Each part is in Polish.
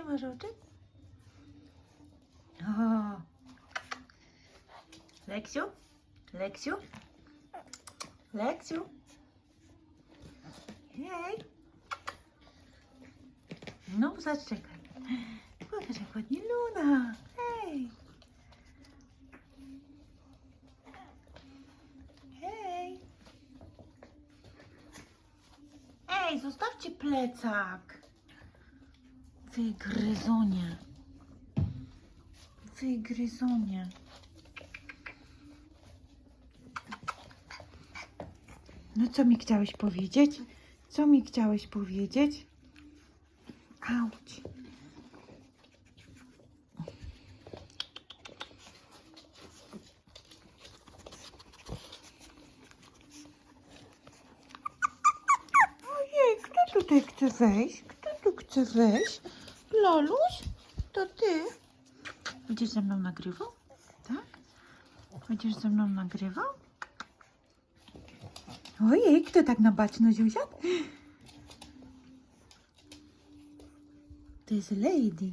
Gdzie masz oczy? O. Leksiu? Leksiu? Leksiu? Hej! No, zaczekaj. Pokaż jak ładnie Luna. Hej! Hej! Ej, zostawcie plecak! Wy gryzonie. Wy gryzonie. No co mi chciałeś powiedzieć? Co mi chciałeś powiedzieć? Auć. Ojej, kto tutaj chce wejść? Kto tu chce wejść? Loluś? To ty? Będziesz ze mną nagrywał? Tak? Będziesz ze mną nagrywał? Ojej, kto tak na baczność usiadł? To jest Lady.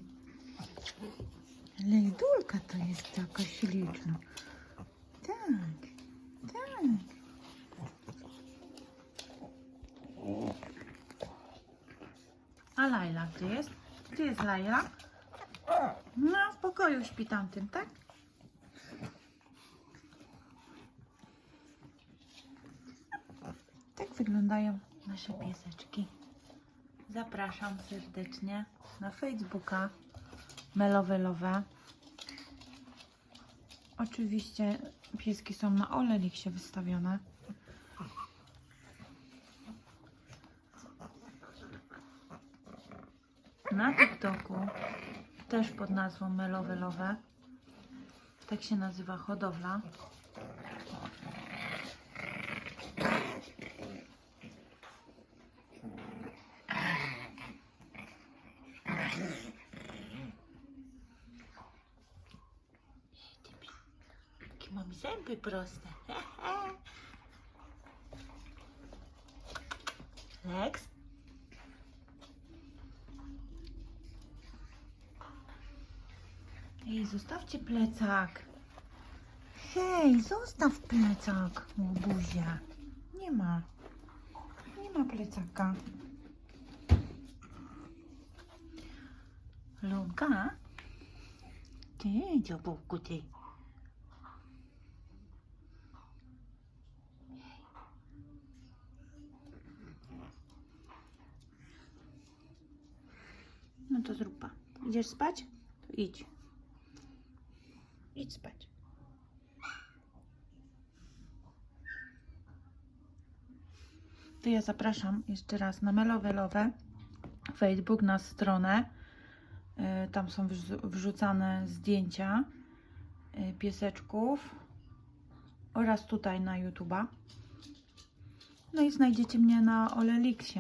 Lejdulka to jest taka śliczna. Tak, tak. A Laila gdzie jest? Gdzie jest Laila? No, w pokoju śpi tamtym, tak? Tak wyglądają nasze pieseczki. Zapraszam serdecznie na Facebooka Melowelowe. Oczywiście pieski są na Oleliksie wystawione. Na TikToku też pod nazwą Melowelowe. Tak się nazywa hodowla. Jakie mam zęby proste. Lex? Ej, zostawcie plecak. Hej, zostaw plecak, łobuzia. Nie ma. Nie ma plecaka. Luga? Ty, dziobówku, ty. No to zrób. pa. Idziesz spać? To idź. Idź spać. To ja zapraszam jeszcze raz na Melowelowe Facebook, na stronę. Y, Tam są wrzu- wrzucane zdjęcia y, pieseczków oraz tutaj na YouTube'a. No i znajdziecie mnie na Oleliksie.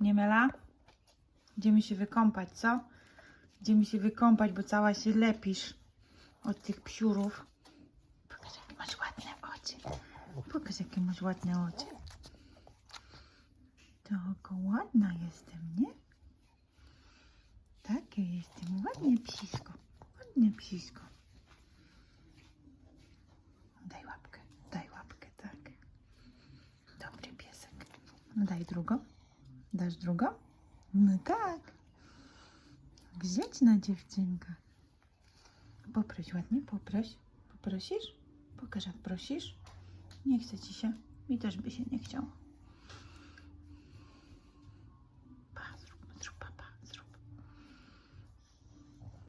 Nie Mela? Idziemy się wykąpać, co? Idziemy się wykąpać, bo cała się lepisz od tych psiurów. Pokaż, jakie masz ładne oczy. Pokaż, jakie masz ładne oczy. Taka ładna jestem, nie? Takie jestem. Ładnie psisko. Ładnie psisko. Daj łapkę. Daj łapkę, tak. Dobry piesek. Daj drugą. Dasz drugą? No tak. Grzeczna dziewczynka. Poproś ładnie, poproś. Poprosisz? Pokaż jak prosisz. Nie chce ci się. Mi też by się nie chciało.